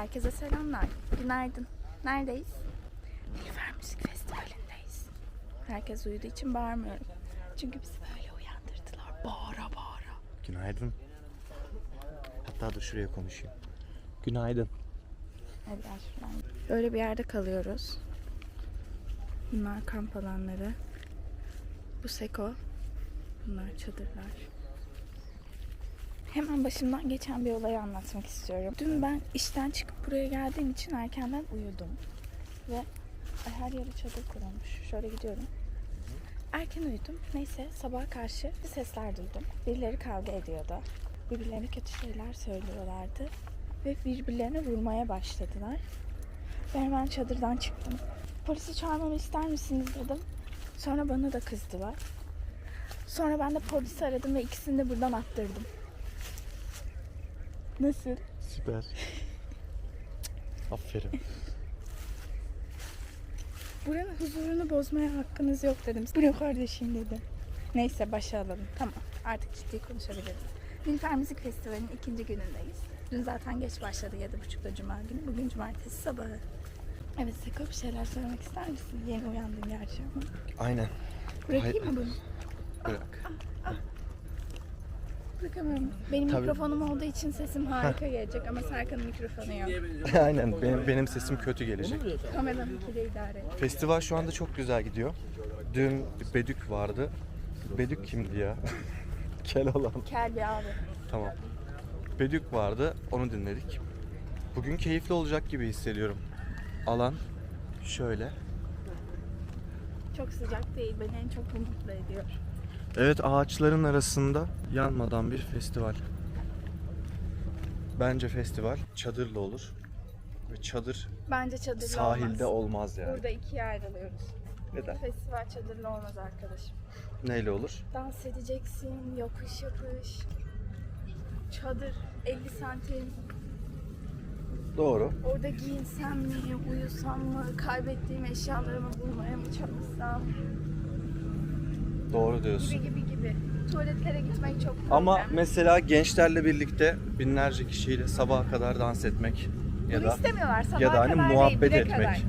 Herkese selamlar. Günaydın. Neredeyiz? Nilüfer Müzik Festivali'ndeyiz. Herkes uyuduğu için bağırmıyorum. Çünkü bizi böyle uyandırdılar. Bağıra bağıra. Günaydın. Hatta dur şuraya konuşayım. Günaydın. Hadi gel şuradan. Böyle bir yerde kalıyoruz. Bunlar kamp alanları. Bu Seko. Bunlar çadırlar. Hemen başımdan geçen bir olayı anlatmak istiyorum. Dün ben işten çıkıp buraya geldiğim için erkenden uyudum. Ve her yere çadır kurulmuş. Şöyle gidiyorum. Erken uyudum. Neyse sabaha karşı bir sesler duydum. Birileri kavga ediyordu. Birbirlerine kötü şeyler söylüyorlardı. Ve birbirlerine vurmaya başladılar. Ben hemen çadırdan çıktım. Polisi çağırmamı ister misiniz dedim. Sonra bana da kızdılar. Sonra ben de polisi aradım ve ikisini de buradan attırdım. Nasıl? Süper. Aferin. Buranın huzurunu bozmaya hakkınız yok dedim. Bu ne kardeşim dedi. Neyse başa alalım. Tamam artık ciddi konuşabiliriz. Nilüfer Müzik Festivali'nin ikinci günündeyiz. Dün zaten geç başladı 7.30'da Cuma günü. Bugün Cumartesi sabahı. Evet Seko bir şeyler söylemek ister misin? Yeni uyandım gerçi ama. Aynen. Bırakayım mı bunu? Bırak. Bırakamıyorum. Benim Tabii. mikrofonum olduğu için sesim harika gelecek ama Serkan'ın mikrofonu yok. Aynen. Benim, benim sesim kötü gelecek. Kameramınkiyle idare et. Festival şu anda çok güzel gidiyor. Dün Bedük vardı. Bedük kimdi ya? Keloğlan. Kel bir abi. Tamam. Bedük vardı. Onu dinledik. Bugün keyifli olacak gibi hissediyorum. Alan şöyle. Çok sıcak değil. Beni en çok bu mutlu ediyor. Evet ağaçların arasında yanmadan bir festival. Bence festival çadırlı olur. Ve çadır Bence çadırlı sahilde olmaz. olmaz yani. Burada ikiye ayrılıyoruz. Neden? Festival çadırlı olmaz arkadaşım. Neyle olur? Dans edeceksin, yokuş yapış. Çadır 50 santim. Doğru. Orada giyinsem mi, uyusam mı, kaybettiğim eşyalarımı bulmaya mı çalışsam Doğru diyorsun. gibi gibi gibi. Tuvaletlere gitmek çok problem. Ama mesela gençlerle birlikte binlerce kişiyle sabaha kadar dans etmek ya Bunu da istemiyorlar. Sabaha ya da hani kadar değil, muhabbet bire etmek. Kadar.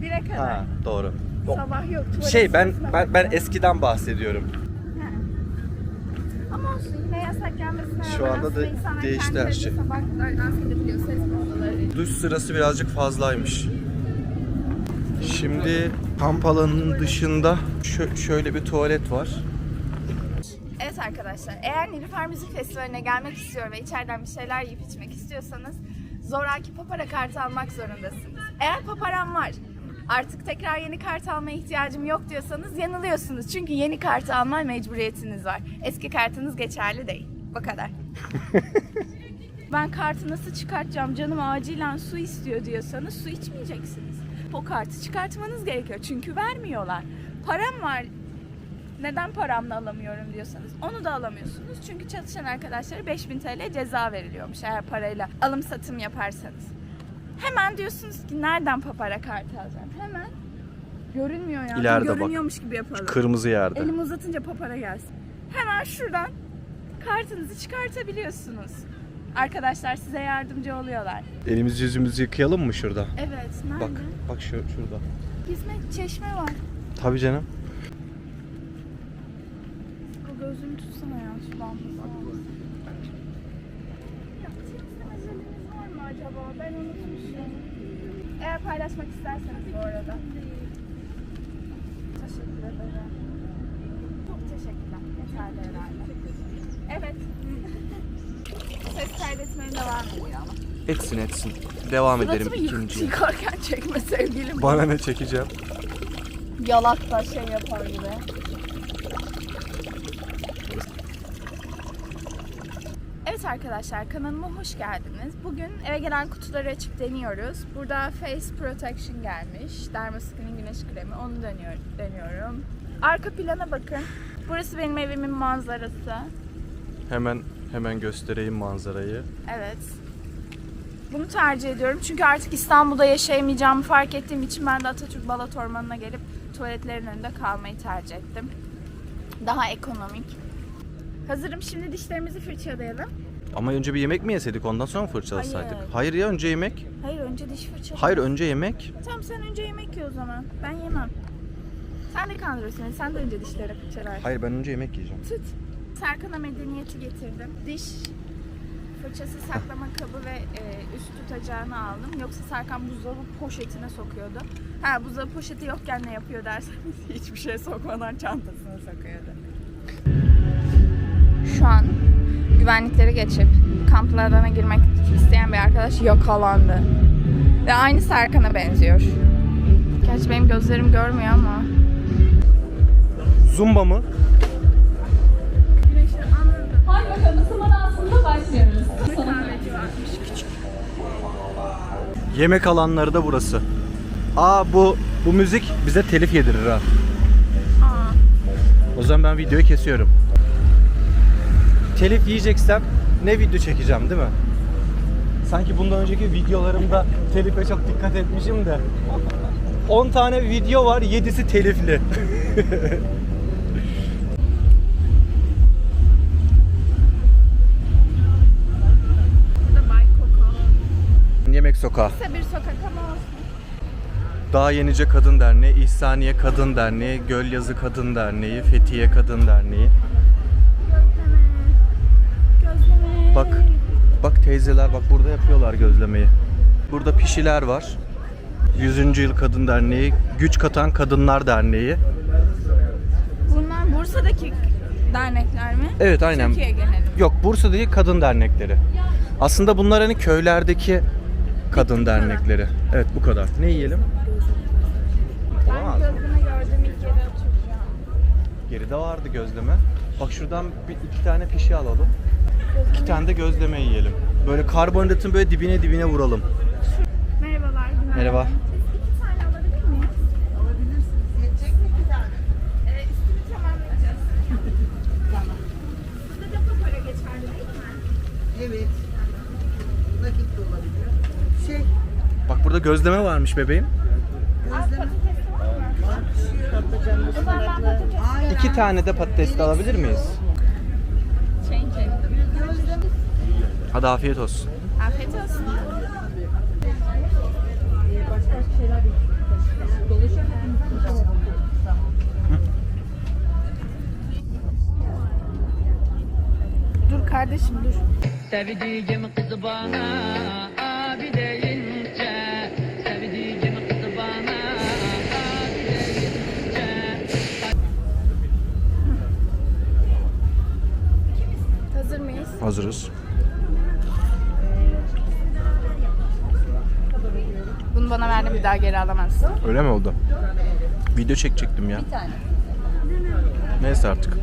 Bire kadar. ha doğru. O- Sabah yok. tuvalet Şey ben sırasına ben ben eskiden bahsediyorum. Ha. Ama olsun yine yasak gelmesine Şu rağmen anda da insanlar değişti her kendileri şey. Sabah kadar dans edebiliyor ses. Duş sırası birazcık fazlaymış. Şimdi kamp alanının dışında şö- şöyle bir tuvalet var. Evet arkadaşlar, eğer Nilüfer Müzik Festivali'ne gelmek istiyor ve içeriden bir şeyler yiyip içmek istiyorsanız zoraki papara kartı almak zorundasınız. Eğer paparam var, artık tekrar yeni kart almaya ihtiyacım yok diyorsanız yanılıyorsunuz. Çünkü yeni kartı alma mecburiyetiniz var. Eski kartınız geçerli değil. Bu kadar. ben kartı nasıl çıkartacağım canım acilen su istiyor diyorsanız su içmeyeceksiniz. O kartı çıkartmanız gerekiyor çünkü vermiyorlar. Param var neden paramla alamıyorum diyorsanız onu da alamıyorsunuz. Çünkü çalışan arkadaşlara 5000 TL ceza veriliyormuş eğer parayla alım satım yaparsanız. Hemen diyorsunuz ki nereden papara kartı alacağım? Hemen görünmüyor ya. İleride bak. Görünüyormuş gibi yapalım. Kırmızı yerde. Elimi uzatınca papara gelsin. Hemen şuradan kartınızı çıkartabiliyorsunuz. Arkadaşlar size yardımcı oluyorlar. Elimizi yüzümüzü yıkayalım mı şurada? Evet, nerede? Bak, bak şu şurada. Hizmet çeşme var. Tabii canım. O gözünü tutsana ya sulanması olmaz. Ya temizleme özelliğiniz var mı acaba? Ben unutmuşum. Eğer paylaşmak isterseniz bu arada. Teşekkür ederim. Çok teşekkürler. Yeterli herhalde. Evet. Ses kaydetmeye devam ediyor ama. Etsin etsin. Devam edelim Suratımı yık- ikinciye. yıkarken çekme sevgilim. Bana ne çekeceğim? Yalak da şey yapar gibi. Evet arkadaşlar kanalıma hoş geldiniz. Bugün eve gelen kutuları açıp deniyoruz. Burada Face Protection gelmiş. Dermaskin'in güneş kremi. Onu deniyor, deniyorum. Arka plana bakın. Burası benim evimin manzarası. Hemen hemen göstereyim manzarayı. Evet. Bunu tercih ediyorum. Çünkü artık İstanbul'da yaşayamayacağımı fark ettiğim için ben de Atatürk Balat Ormanı'na gelip tuvaletlerin önünde kalmayı tercih ettim. Daha ekonomik. Hazırım. Şimdi dişlerimizi fırçalayalım. Ama önce bir yemek mi yeseydik ondan sonra mı fırçalasaydık? Hayır. Hayır ya önce yemek. Hayır önce diş fırçalı. Hayır önce yemek. Tamam sen önce yemek ye o zaman. Ben yemem. Sen de kandırırsın. Sen de önce dişleri fırçalarsın. Hayır ben önce yemek yiyeceğim. Tut. Serkan'a medeniyeti getirdim. Diş fırçası saklama kabı ve e, üst tutacağını aldım. Yoksa Serkan buzdolabı poşetine sokuyordu. Ha buzdolabı poşeti yokken ne yapıyor derseniz hiçbir şey sokmadan çantasına sokuyordu. Şu an güvenlikleri geçip kamplarına girmek isteyen bir arkadaş yakalandı. Ve aynı Serkan'a benziyor. Gerçi benim gözlerim görmüyor ama. Zumba mı? Isınma dansında başlıyoruz. Kahveci varmış küçük. Yemek alanları da burası. Aa bu bu müzik bize telif yedirir ha. Aa. O zaman ben videoyu kesiyorum. Telif yiyeceksem ne video çekeceğim değil mi? Sanki bundan önceki videolarımda telife çok dikkat etmişim de. 10 tane video var, 7'si telifli. Sokağı. Kısa bir sokak ama olsun. Dağ Yenice Kadın Derneği, İhsaniye Kadın Derneği, Gölyazı Kadın Derneği, Fethiye Kadın Derneği. Gözleme. Gözleme. Bak, bak teyzeler bak burada yapıyorlar gözlemeyi. Burada pişiler var. 100. Yıl Kadın Derneği, Güç Katan Kadınlar Derneği. Bunlar Bursa'daki dernekler mi? Evet aynen. Türkiye geneli. Yok Bursa'daki kadın dernekleri. Aslında bunlar hani köylerdeki kadın dernekleri. Evet bu kadar. Ne yiyelim? Ben Olamaz. gözleme gördüğüm ilk yere oturacağım. Geride vardı gözleme. Bak şuradan bir iki tane pişi alalım. İki tane de gözleme yiyelim. Böyle karbonhidratın böyle dibine dibine vuralım. Merhabalar, günaydın. Merhaba. Biz iki tane alabilir miyiz? Ee, üstünü tamamlayacağız. tamam. Burada depo para geçerli değil mi? Evet. Nakit de olabilir. Bak burada gözleme varmış bebeğim. İki tane de patates de alabilir miyiz? Hadi afiyet olsun. Afiyet olsun. Dur kardeşim dur. Sevdiğim kız bana abi deyince Hazırız. Bunu bana verdi bir daha geri alamazsın. Öyle mi oldu? Video çekecektim ya. Bir tane. Neyse artık.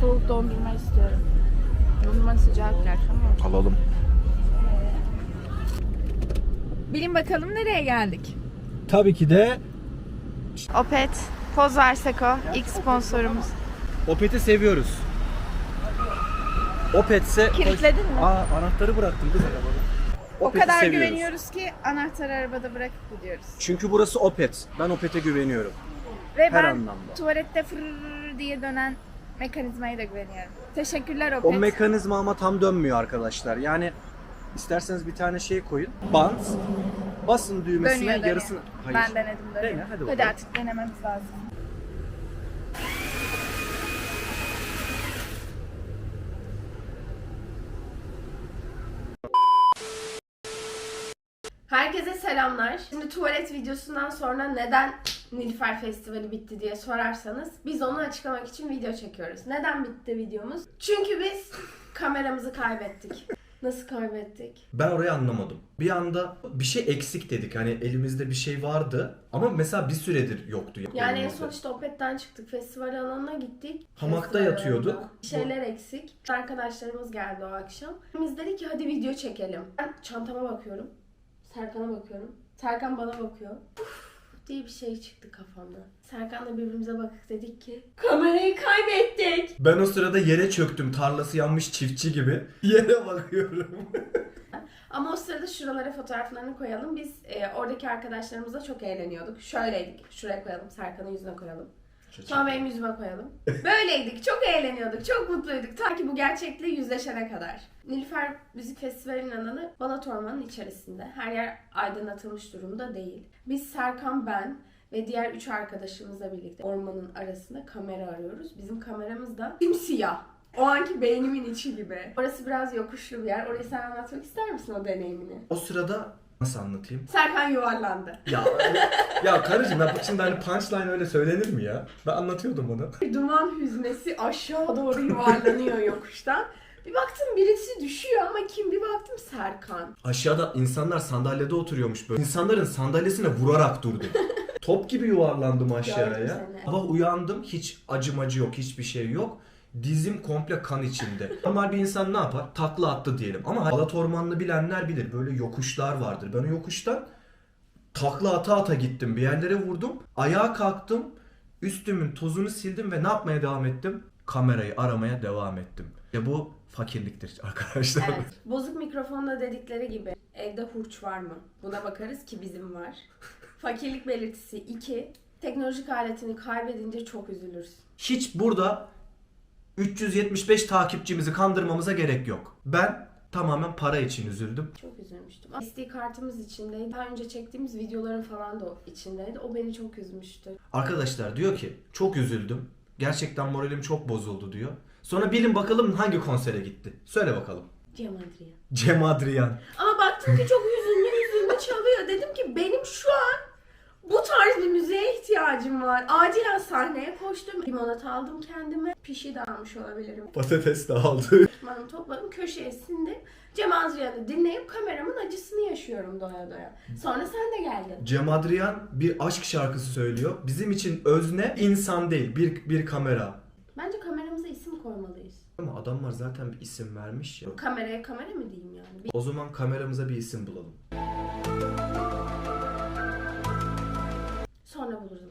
Soğuk dondurma istiyorum. Dondurma sıcak bırak ama. Alalım. Bilin bakalım nereye geldik? Tabii ki de Opet, Poz versek o. ilk sponsorumuz. Opet'i seviyoruz. Opetse... Kilitledin mi? Aa anahtarı bıraktım kız arabada. O kadar seviyoruz. güveniyoruz ki anahtarı arabada bırakıp gidiyoruz. Çünkü burası Opet. Ben Opet'e güveniyorum. Ve Her ben anlamda. tuvalette fırr diye dönen mekanizmaya da güveniyorum. Teşekkürler Opet. O mekanizma ama tam dönmüyor arkadaşlar. Yani isterseniz bir tane şey koyun. Bant. Basın düğmesine Dönüyor, dönüyor. yarısını... Hayır. Ben denedim dönüyor. Dene, hadi hadi artık denememiz lazım. Selamlar. Şimdi tuvalet videosundan sonra neden Nilüfer Festivali bitti diye sorarsanız biz onu açıklamak için video çekiyoruz. Neden bitti videomuz? Çünkü biz kameramızı kaybettik. Nasıl kaybettik? Ben orayı anlamadım. Bir anda bir şey eksik dedik. Hani elimizde bir şey vardı ama mesela bir süredir yoktu. Yani en son işte Opet'ten çıktık. Festival alanına gittik. Hamakta Festival yatıyorduk. alanında. Bir şeyler eksik. Arkadaşlarımız geldi o akşam. Biz dedik ki hadi video çekelim. Ben çantama bakıyorum. Serkan'a bakıyorum. Serkan bana bakıyor. Uf diye bir şey çıktı kafamda. Serkan'la birbirimize bakıp dedik ki kamerayı kaybettik. Ben o sırada yere çöktüm. Tarlası yanmış çiftçi gibi. Yere bakıyorum. Ama o sırada şuralara fotoğraflarını koyalım. Biz e, oradaki arkadaşlarımızla çok eğleniyorduk. Şöyleydik. Şuraya koyalım. Serkan'ın yüzüne koyalım. Sonra benim yüzüme koyalım. Böyleydik. Çok eğleniyorduk. Çok mutluyduk. Ta ki bu gerçekle yüzleşene kadar. Nilüfer Müzik Festivali'nin alanı Balat Ormanı'nın içerisinde. Her yer aydınlatılmış durumda değil. Biz Serkan, ben ve diğer üç arkadaşımızla birlikte ormanın arasında kamera arıyoruz. Bizim kameramız da simsiyah. O anki beynimin içi gibi. Orası biraz yokuşlu bir yer. Orayı sen anlatmak ister misin o deneyimini? O sırada nasıl anlatayım? Serkan yuvarlandı. Ya ya karıcığım ben şimdi hani punchline öyle söylenir mi ya? Ben anlatıyordum onu. Bir duman hüznesi aşağı doğru yuvarlanıyor yokuştan. Bir baktım birisi düşüyor ama kim? Bir baktım Serkan. Aşağıda insanlar sandalyede oturuyormuş böyle. İnsanların sandalyesine vurarak durdum. Top gibi yuvarlandım Gördüm aşağıya. seni. Sabah uyandım hiç acımacı yok hiçbir şey yok. Dizim komple kan içinde. Normal bir insan ne yapar? Takla attı diyelim. Ama Balat Ormanı'nı bilenler bilir. Böyle yokuşlar vardır. Ben o yokuştan takla ata ata gittim. Bir yerlere vurdum. Ayağa kalktım. Üstümün tozunu sildim ve ne yapmaya devam ettim? Kamerayı aramaya devam ettim. Ya bu fakirliktir arkadaşlar. Evet. Bozuk mikrofonda dedikleri gibi evde hurç var mı? Buna bakarız ki bizim var. Fakirlik belirtisi 2. Teknolojik aletini kaybedince çok üzülürsün. Hiç burada 375 takipçimizi kandırmamıza gerek yok. Ben tamamen para için üzüldüm. Çok üzülmüştüm. SD kartımız içindeydi. Daha önce çektiğimiz videoların falan da içindeydi. O beni çok üzmüştü. Arkadaşlar diyor ki çok üzüldüm. Gerçekten moralim çok bozuldu diyor. Sonra bilin bakalım hangi konsere gitti. Söyle bakalım. Cem Adrian. Cem Adrian. Ama baktım ki çok hüzünlü hüzünlü çalıyor. Dedim ki benim şu an bu tarz bir müziğe ihtiyacım var. Acilen sahneye koştum. Limonata aldım kendime. Pişi de almış olabilirim. Patates de aldı. Ekipmanımı topladım. Köşeye sindim. Cem Adrian'ı dinleyip kameramın acısını yaşıyorum doya doya. Sonra sen de geldin. Cem Adrian bir aşk şarkısı söylüyor. Bizim için özne insan değil bir, bir kamera. Bence kameramıza isim koymalıyız. Ama adamlar zaten bir isim vermiş ya. Kameraya kamera mı diyeyim yani? Bir- O zaman kameramıza bir isim bulalım.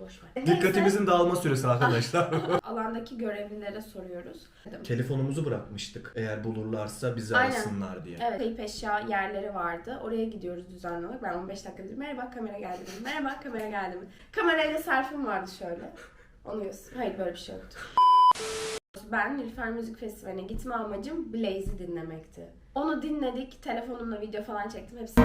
Boş ver. Dikkatimizin dağılma süresi arkadaşlar. Alandaki görevlilere soruyoruz. Telefonumuzu bırakmıştık. Eğer bulurlarsa bizi Aynen. arasınlar diye. Evet, kayıp eşya yerleri vardı. Oraya gidiyoruz düzenli olarak. Ben 15 dakikadır merhaba kamera geldi mi? Merhaba kamera geldi mi? Kamerayla selfie'm vardı şöyle. Onu göster. Hayır böyle bir şey yoktu. Ben Nilüfer Müzik Festivali'ne gitme amacım Blaze'i dinlemekti. Onu dinledik. Telefonumla video falan çektim. Hepsi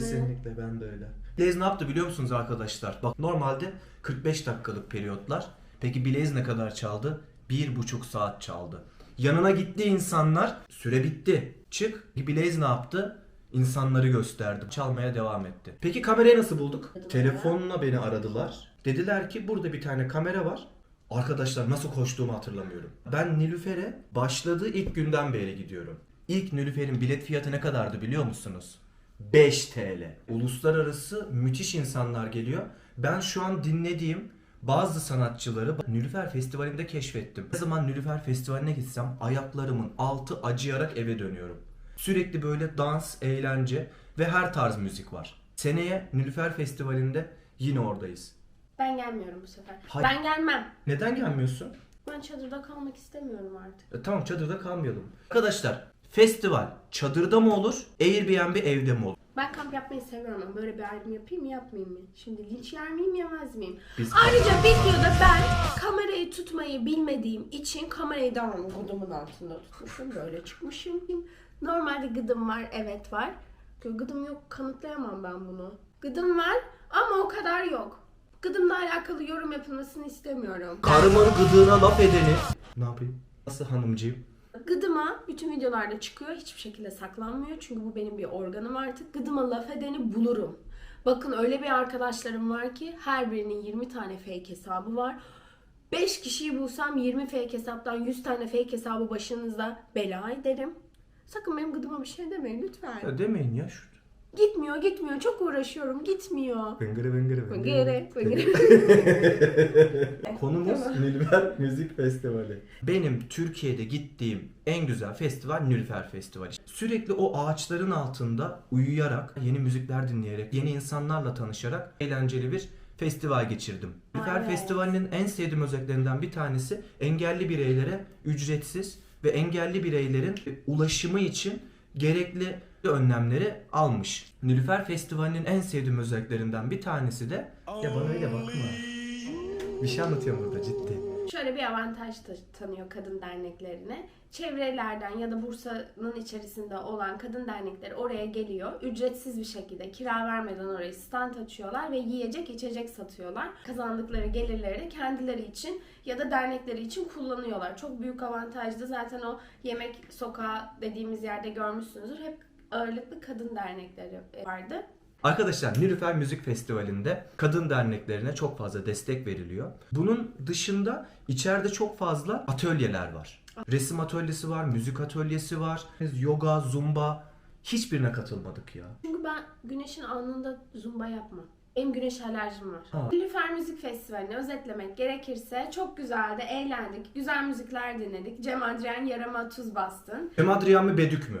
Kesinlikle ben de öyle. Blaze ne yaptı biliyor musunuz arkadaşlar? Bak normalde 45 dakikalık periyotlar. Peki Blaze ne kadar çaldı? Bir buçuk saat çaldı. Yanına gitti insanlar. Süre bitti. Çık. Blaze ne yaptı? İnsanları gösterdi. Çalmaya devam etti. Peki kamerayı nasıl bulduk? Telefonla beni aradılar. Dediler ki burada bir tane kamera var. Arkadaşlar nasıl koştuğumu hatırlamıyorum. Ben Nilüfer'e başladığı ilk günden beri gidiyorum. İlk Nilüfer'in bilet fiyatı ne kadardı biliyor musunuz? 5 TL. Uluslararası müthiş insanlar geliyor. Ben şu an dinlediğim bazı sanatçıları Nilüfer Festivali'nde keşfettim. Ne zaman Nilüfer Festivali'ne gitsem ayaklarımın altı acıyarak eve dönüyorum. Sürekli böyle dans, eğlence ve her tarz müzik var. Seneye Nilüfer Festivali'nde yine oradayız. Ben gelmiyorum bu sefer. Hayır. Ben gelmem. Neden gelmiyorsun? Ben çadırda kalmak istemiyorum artık. E, tamam çadırda kalmayalım. Arkadaşlar festival çadırda mı olur, Airbnb evde mi olur? Ben kamp yapmayı seviyorum ama böyle bir ayrım yapayım mı yapmayayım mı? Şimdi linç yer miyim yemez miyim? Biz Ayrıca videoda ben kamerayı tutmayı bilmediğim için kamerayı devamlı gıdımın altında tutmuşum. Böyle çıkmışım. Normalde gıdım var, evet var. Gıdım yok, kanıtlayamam ben bunu. Gıdım var ama o kadar yok. Gıdımla alakalı yorum yapılmasını istemiyorum. karımın gıdığına laf edeni. Ne yapayım? Nasıl hanımcığım? Gıdıma bütün videolarda çıkıyor. Hiçbir şekilde saklanmıyor. Çünkü bu benim bir organım artık. Gıdıma laf edeni bulurum. Bakın öyle bir arkadaşlarım var ki her birinin 20 tane fake hesabı var. 5 kişiyi bulsam 20 fake hesaptan 100 tane fake hesabı başınıza bela ederim. Sakın benim gıdıma bir şey demeyin lütfen. Ya demeyin ya şu. Gitmiyor, gitmiyor. Çok uğraşıyorum, gitmiyor. Bıngırı bıngırı Bıngırı, bıngırı. Konumuz Nilüfer Müzik Festivali. Benim Türkiye'de gittiğim en güzel festival Nilüfer Festivali. Sürekli o ağaçların altında uyuyarak, yeni müzikler dinleyerek, yeni insanlarla tanışarak eğlenceli bir festival geçirdim. Nilüfer. Festivali'nin en sevdiğim özelliklerinden bir tanesi engelli bireylere ücretsiz ve engelli bireylerin ulaşımı için gerekli önlemleri almış. Nilüfer Festivali'nin en sevdiğim özelliklerinden bir tanesi de ya bana öyle bakma. Bir şey anlatıyorum burada ciddi. Şöyle bir avantaj tanıyor kadın derneklerine. Çevrelerden ya da Bursa'nın içerisinde olan kadın dernekleri oraya geliyor. Ücretsiz bir şekilde kira vermeden oraya stand açıyorlar ve yiyecek içecek satıyorlar. Kazandıkları gelirleri de kendileri için ya da dernekleri için kullanıyorlar. Çok büyük avantajdı. Zaten o yemek sokağı dediğimiz yerde görmüşsünüzdür. Hep ağırlıklı kadın dernekleri vardı. Arkadaşlar Nilüfer Müzik Festivali'nde kadın derneklerine çok fazla destek veriliyor. Bunun dışında içeride çok fazla atölyeler var. Resim atölyesi var, müzik atölyesi var, yoga, zumba hiçbirine katılmadık ya. Çünkü ben güneşin alnında zumba yapmam. Benim güneş alerjim var. Ha. Nilüfer Müzik Festivali'ni özetlemek gerekirse çok güzeldi, eğlendik, güzel müzikler dinledik. Cem Adrian yarama tuz bastın. Hem Adrian mı Bedük mü?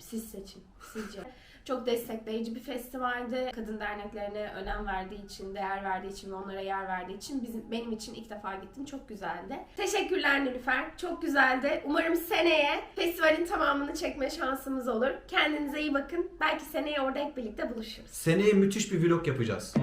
Siz seçin, sizce. Çok destekleyici bir festivaldi. Kadın derneklerine önem verdiği için, değer verdiği için ve onlara yer verdiği için bizim benim için ilk defa gittim. Çok güzeldi. Teşekkürler Nilüfer. Çok güzeldi. Umarım seneye festivalin tamamını çekme şansımız olur. Kendinize iyi bakın. Belki seneye orada hep birlikte buluşuruz. Seneye müthiş bir vlog yapacağız.